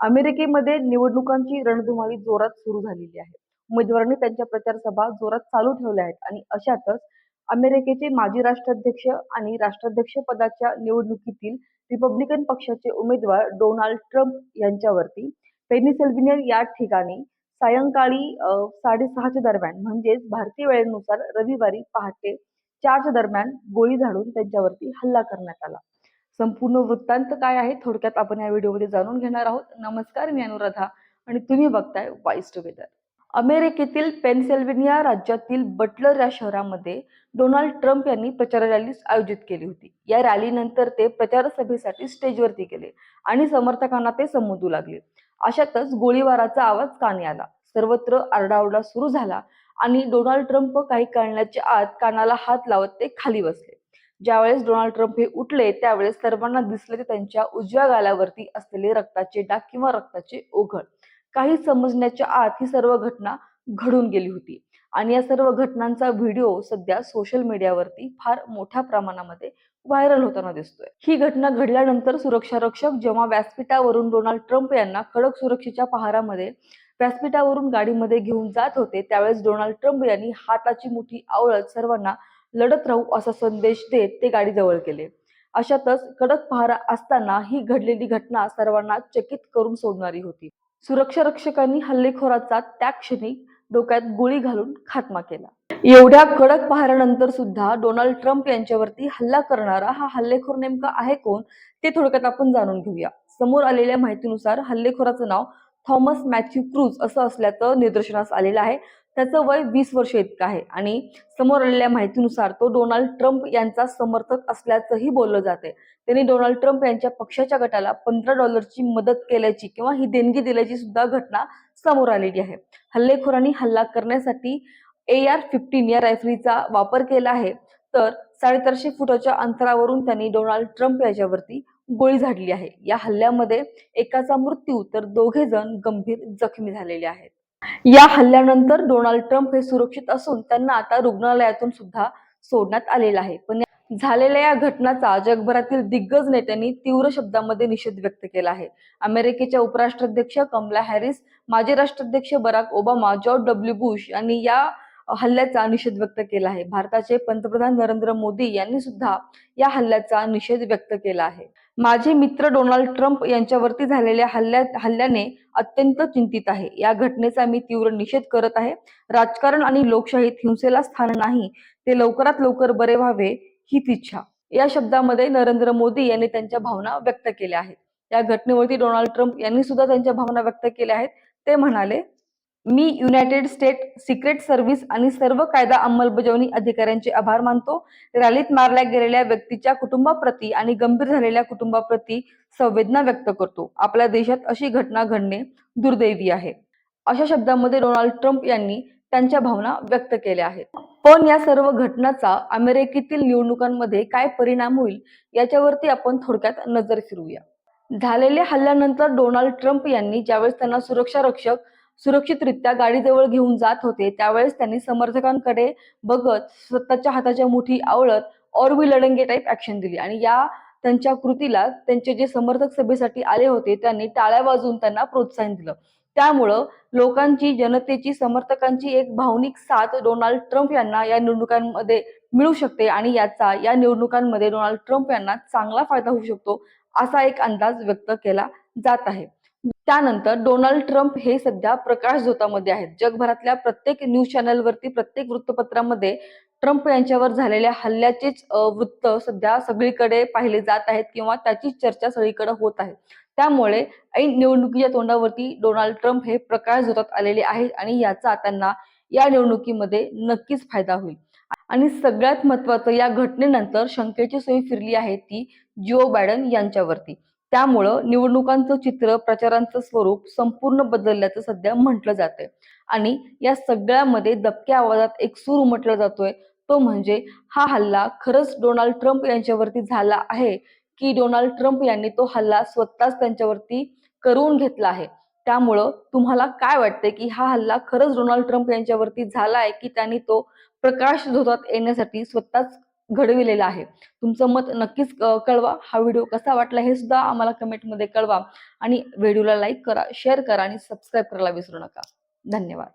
अमेरिकेमध्ये निवडणुकांची रणधुमाळी जोरात सुरू झालेली आहे. उमेदवारांनी त्यांच्या प्रचार सभा जोरात चालू ठेवल्या आहेत आणि अशातच अमेरिकेचे माजी राष्ट्राध्यक्ष आणि राष्ट्राध्यक्ष पदाच्या निवडणुकीतील रिपब्लिकन पक्षाचे उमेदवार डोनाल्ड ट्रम्प यांच्यावरती पेनिसिल्व्हेनिया या ठिकाणी सायंकाळी साडेसहाच्या दरम्यान म्हणजेच भारतीय वेळेनुसार रविवारी पहाटे चारच्या दरम्यान गोळी झाडून त्यांच्यावरती हल्ला करण्यात आला. संपूर्ण वृत्तांत काय आहे थोडक्यात आपण या व्हिडिओमध्ये जाणून घेणार आहोत. नमस्कार मी अनुराधा आणि तुम्ही बघताय वाईस टुगेदर अमेरिकेतील पेन्सिल्व्हेनिया राज्यातील बटलर या शहरामध्ये डोनाल्ड ट्रम्प यांनी प्रचार रॅली आयोजित केली होती. या रॅलीनंतर ते प्रचार सभेसाठी स्टेजवरती गेले आणि समर्थकांना ते संबोधू लागले. अशातच गोळीबाराचा आवाज कानी आला. सर्वत्र आरडाओरडा सुरू झाला आणि डोनाल्ड ट्रम्प काही कळण्याच्या आत कानाला हात लावत ते खाली बसले. ज्यावेळेस डोनाल्ड ट्रम्प हे उठले त्यावेळेस सर्वांना दिसले ते त्यांच्या उजव्या गालावरती असलेले रक्ताचे डाग किंवा रक्ताचे ओघळ. काही समजण्याच्या आत ही सर्व घटना घडून गेली होती. आणि या सर्व घटनांचा व्हिडिओ सध्या सोशल मीडियावरती फार मोठ्या प्रमाणामध्ये व्हायरल होताना दिसतोय. ही घटना घडल्यानंतर सुरक्षा रक्षक जेव्हा व्यासपीठावरून डोनाल्ड ट्रम्प यांना कडक सुरक्षेच्या पहारामध्ये व्यासपीठावरून गाडीमध्ये घेऊन जात होते त्यावेळेस डोनाल्ड ट्रम्प यांनी हाताची मुठी आवळत सर्वांना लढत राहू असा संदेश देत ते गाडी जवळ केले अशातच कडक पहारा असताना ही घडलेली घटना सर्वांना चकित करून सोडणारी होती. सुरक्षा रक्षकांनी हल्लेखोराचा त्या क्षणी डोक्यात गोळी घालून खात्मा केला. एवढ्या कडक पहाऱ्यानंतर सुद्धा डोनाल्ड ट्रम्प यांच्यावरती हल्ला करणारा हा हल्लेखोर नेमका आहे कोण ते थोडक्यात आपण जाणून घेऊया. समोर आलेल्या माहितीनुसार हल्लेखोराचं नाव थॉमस मॅथ्यू क्रूज असं असल्याचं निदर्शनास आलेलं आहे. त्याचं वय वीस वर्ष इतकं आहे. आणि समोर आलेल्या माहितीनुसार तो डोनाल्ड ट्रम्प यांचा समर्थक असल्याचंही बोललं जाते त्यांनी डोनाल्ड ट्रम्प यांच्या पक्षाच्या गटाला पंधरा डॉलरची मदत केल्याची किंवा ही देणगी दिल्याची सुद्धा घटना समोर आलेली आहे. हल्लेखोरांनी हल्ला करण्यासाठी ए आर फिफ्टीन या रायफलीचा वापर केला आहे. तर साडेचारशे फुटाच्या अंतरावरून त्यांनी डोनाल्ड ट्रम्प याच्यावरती गोळी झाडली आहे. या हल्ल्यामध्ये एकाचा मृत्यू तर दोघे जण गंभीर जखमी झालेले आहेत. या हल्ल्यानंतर डोनाल्ड ट्रम्प हे सुरक्षित असून त्यांना आता रुग्णालयातून सुद्धा सोडण्यात आलेलं आहे. पण झालेल्या या घटनाचा जगभरातील दिग्गज नेत्यांनी तीव्र शब्दामध्ये निषेध व्यक्त केला आहे. अमेरिकेच्या उपराष्ट्राध्यक्ष कमला हॅरिस माजी राष्ट्राध्यक्ष Barack Obama George W Bush यांनी या हल्ल्याचा निषेध व्यक्त केला आहे. भारताचे पंतप्रधान नरेंद्र मोदी यांनी सुद्धा या हल्ल्याचा निषेध व्यक्त केला आहे. माझे मित्र डोनाल्ड ट्रम्प यांच्यावरती झालेल्या हल्ल्या हल्ल्याने अत्यंत चिंतित आहे. या घटनेचा मी तीव्र निषेध करत आहे. राजकारण आणि लोकशाहीत हिंसेला स्थान नाही. ते लवकरात लवकर बरे व्हावे हीच इच्छा. या शब्दामध्ये नरेंद्र मोदी यांनी त्यांच्या भावना व्यक्त केल्या आहेत. या घटनेवरती डोनाल्ड ट्रम्प यांनी सुद्धा त्यांच्या भावना व्यक्त केल्या आहेत. ते म्हणाले मी युनायटेड स्टेट सिक्रेट सर्व्हिस आणि सर्व कायदा अंमलबजावणी अधिकाऱ्यांचे आभार मानतो. रॅलीत मारल्या गेलेल्या व्यक्तीच्या कुटुंबाप्रती आणि गंभीर झालेल्या कुटुंबाप्रती संवेदना व्यक्त करतो. आपल्या देशात अशी घटना घडणे दुर्दैवी आहे. अशा शब्दांमध्ये डोनाल्ड ट्रम्प यांनी त्यांच्या भावना व्यक्त केल्या आहेत. पण या सर्व घटनाचा अमेरिकेतील निवडणुकांमध्ये काय परिणाम होईल याच्यावरती आपण थोडक्यात नजर फिरूया झालेल्या हल्ल्यानंतर डोनाल्ड ट्रम्प यांनी ज्यावेळेस त्यांना सुरक्षा रक्षक सुरक्षितरित्या गाडीजवळ घेऊन जात होते. त्यावेळेस त्यांनी समर्थकांकडे बघत स्वतःच्या हाताच्या मुठी आवळत और वी लढंगे टाईप ऍक्शन दिली. आणि या त्यांच्या कृतीला त्यांचे जे समर्थक सभेसाठी आले होते त्यांनी टाळ्या वाजवून त्यांना प्रोत्साहन दिलं. त्यामुळं लोकांची जनतेची समर्थकांची एक भावनिक साथ डोनाल्ड ट्रम्प यांना या निवडणुकांमध्ये मिळू शकते आणि याचा या निवडणुकांमध्ये डोनाल्ड ट्रम्प यांना चांगला फायदा होऊ शकतो असा एक अंदाज व्यक्त केला जात आहे. त्यानंतर डोनाल्ड ट्रम्प हे सध्या प्रकाश झोतामध्ये आहेत. जगभरातल्या प्रत्येक न्यूज चॅनलवरती प्रत्येक वृत्तपत्रामध्ये ट्रम्प यांच्यावर झालेल्या हल्ल्याचेच वृत्त सध्या सगळीकडे पाहिले जात आहेत किंवा त्याचीच चर्चा सगळीकडे होत आहे. त्यामुळे ऐन निवडणुकीच्या तोंडावरती डोनाल्ड ट्रम्प हे प्रकाश झोतात आलेले आहेत आणि याचा त्यांना या निवडणुकीमध्ये नक्कीच फायदा होईल. आणि सगळ्यात महत्वाचं या घटनेनंतर शंकेची सोयी फिरली आहे ती जिओ बायडन यांच्यावरती. त्यामुळं निवडणुकांचं चित्र प्रचारांचं स्वरूप संपूर्ण बदलल्याचं सध्या म्हटलं जातंय. आणि या सगळ्यामध्ये दबक्या आवाजात एक सूर उमटला जातोय. तो म्हणजे हा हल्ला खरंच डोनाल्ड ट्रम्प यांच्यावरती झाला आहे की डोनाल्ड ट्रम्प यांनी तो हल्ला स्वतःच त्यांच्यावरती करून घेतला आहे? त्यामुळं तुम्हाला काय वाटतंय की हा हल्ला खरंच डोनाल्ड ट्रम्प यांच्यावरती झाला आहे की त्यांनी तो प्रकाश झोतात येण्यासाठी स्वतःच घडविलेला आहे. तुमचं मत नक्कीच कळवा. हा व्हिडिओ कसा वाटला हे सुद्धा आम्हाला कमेंटमध्ये कळवा. आणि व्हिडिओला लाईक करा शेअर करा आणि सबस्क्राईब करायला विसरू नका. धन्यवाद.